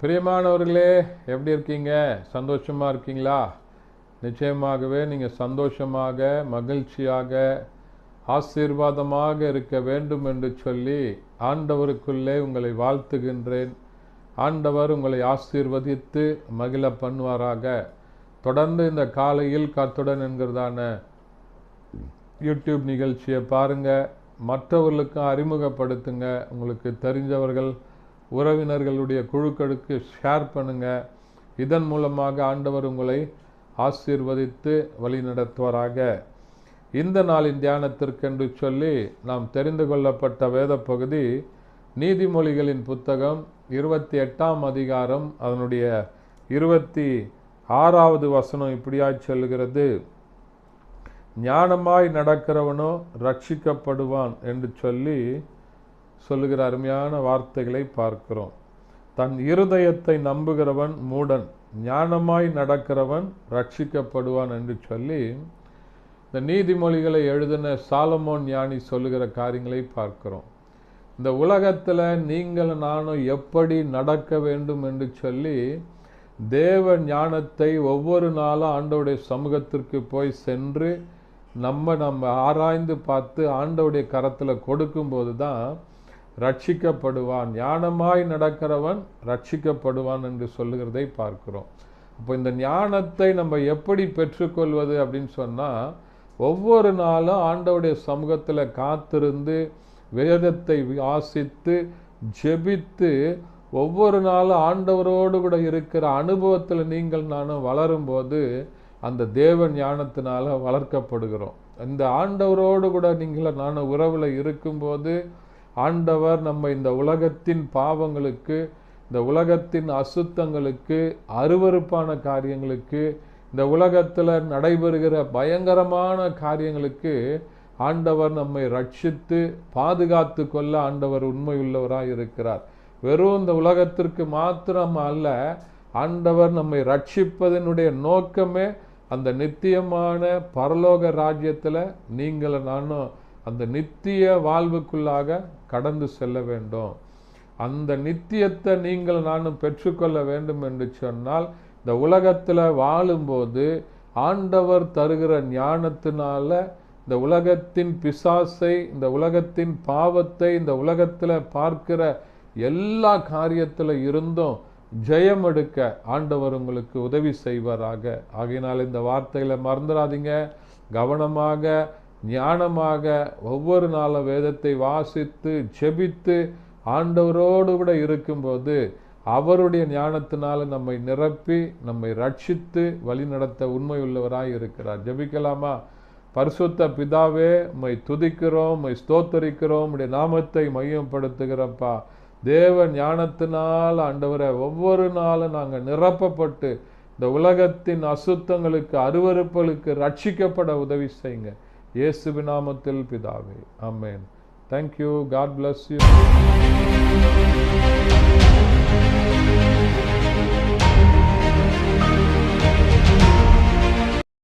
பிரியமானவர்களே எப்படி இருக்கீங்க? சந்தோஷமாக இருக்கீங்களா? நிச்சயமாகவே நீங்கள் சந்தோஷமாக மகிழ்ச்சியாக ஆசீர்வாதமாக இருக்க வேண்டும் என்று சொல்லி ஆண்டவருக்குள்ளே உங்களை வாழ்த்துகின்றேன். ஆண்டவர் உங்களை ஆசீர்வதித்து மகிழ பண்ணுவாராக. தொடர்ந்து இந்த காலையில் கத்துடன் என்கிறதான யூடியூப் நிகழ்ச்சியை பாருங்கள் மற்றவர்களுக்கும் அறிமுகப்படுத்துங்க. உங்களுக்கு தெரிஞ்சவர்கள் உறவினர்களுடைய குழுக்களுக்கு ஷேர் பண்ணுங்கள் இதன் மூலமாக ஆண்டவர் உங்களை ஆசீர்வதித்து வழிநடத்துவாராக. இந்த நாளின் தியானத்திற்கென்று சொல்லி நாம் தெரிந்து கொள்ளப்பட்ட வேத பகுதி நீதிமொழிகளின் புத்தகம் இருபத்தி எட்டாம் அதிகாரம் அதனுடைய இருபத்தி ஆறாவது வசனம் இப்படியாய் சொல்கிறது ஞானமாய் நடக்கிறவனோ ரட்சிக்கப்படுவான் என்று சொல்லி சொல்லுகிற அருமையான வார்த்தைகளை பார்க்கிறோம். தன் இருதயத்தை நம்புகிறவன் மூடன் ஞானமாய் நடக்கிறவன் ரட்சிக்கப்படுவான் என்று சொல்லி இந்த நீதிமொழிகளை எழுதின சாலமோன் ஞானி சொல்லுகிற காரியங்களை பார்க்கிறோம். இந்த உலகத்தில் நீங்கள் நானும் எப்படி நடக்க வேண்டும் என்று சொல்லி தேவ ஞானத்தை ஒவ்வொரு நாளும் ஆண்டவுடைய சமூகத்திற்கு போய் சென்று நம்ம நம்ம ஆராய்ந்து பார்த்து ஆண்டவுடைய கரத்தில் கொடுக்கும்போது தான் ரட்சிக்கப்படுவான். ஞானமாய் நடக்கிறவன் ரட்சிக்கப்படுவான் என்று சொல்லுகிறதை பார்க்கிறோம். அப்போ இந்த ஞானத்தை நம்ம எப்படி பெற்றுக்கொள்வது அப்படின்னு சொன்னால் ஒவ்வொரு நாளும் ஆண்டவுடைய சமூகத்தில் காத்திருந்து வேதத்தை வாசித்து ஜெபித்து ஒவ்வொரு நாளும் ஆண்டவரோடு கூட இருக்கிற அனுபவத்தில் நீங்கள் நானும் வளரும்போது அந்த தேவ ஞானத்தினால் வளர்க்கப்படுகிறோம். இந்த ஆண்டவரோடு கூட நீங்கள் நானும் உறவில் இருக்கும்போது ஆண்டவர் நம்ம இந்த உலகத்தின் பாவங்களுக்கு இந்த உலகத்தின் அசுத்தங்களுக்கு அருவறுப்பான காரியங்களுக்கு இந்த உலகத்தில் நடைபெறுகிற பயங்கரமான காரியங்களுக்கு ஆண்டவர் நம்மை ரட்சித்து பாதுகாத்து கொள்ள ஆண்டவர் உண்மையுள்ளவராக இருக்கிறார். வெறும் இந்த உலகத்திற்கு மாத்திரம் அல்ல ஆண்டவர் நம்மை ரட்சிப்பதனுடைய நோக்கமே அந்த நித்தியமான பரலோக ராஜ்யத்தில் நீங்கள் நானும் அந்த நித்திய வாழ்வுக்குள்ளாக கடந்து செல்ல வேண்டும். அந்த நித்தியத்தை நீங்கள் நானும் பெற்றுக்கொள்ள வேண்டும் என்று சொன்னால் இந்த உலகத்தில் வாழும்போது ஆண்டவர் தருகிற ஞானத்தினால இந்த உலகத்தின் பிசாசை இந்த உலகத்தின் பாவத்தை இந்த உலகத்தில் பார்க்கிற எல்லா காரியத்தில் இருந்தும் ஜெயம் எடுக்க ஆண்டவர் உங்களுக்கு உதவி செய்வாராக. ஆகையினால் இந்த வார்த்தைகளை மறந்துடாதீங்க. கவனமாக ஞானமாக ஒவ்வொரு நாளும் வேதத்தை வாசித்து ஜெபித்து ஆண்டவரோடு கூட இருக்கும்போது அவருடைய ஞானத்தினால நம்மை நிரப்பி நம்மை ரட்சித்து வழிநடத்த உண்மை உள்ளவராய் இருக்கிறார். ஜெபிக்கலாமா? பரிசுத்த பிதாவே உம்மை துதிக்கிறோம் உம்மை ஸ்தோத்தரிக்கிறோம் உடைய நாமத்தை மையப்படுத்துகிறப்பா. தேவ ஞானத்தினால் ஆண்டவரை ஒவ்வொரு நாளும் நாங்கள் நிரப்பப்பட்டு இந்த உலகத்தின் அசுத்தங்களுக்கு அருவறுப்புகளுக்கு ரட்சிக்கப்பட உதவி செய்யுங்க. இயேசு நாமத்தில் பிதாவே amen thank you God bless you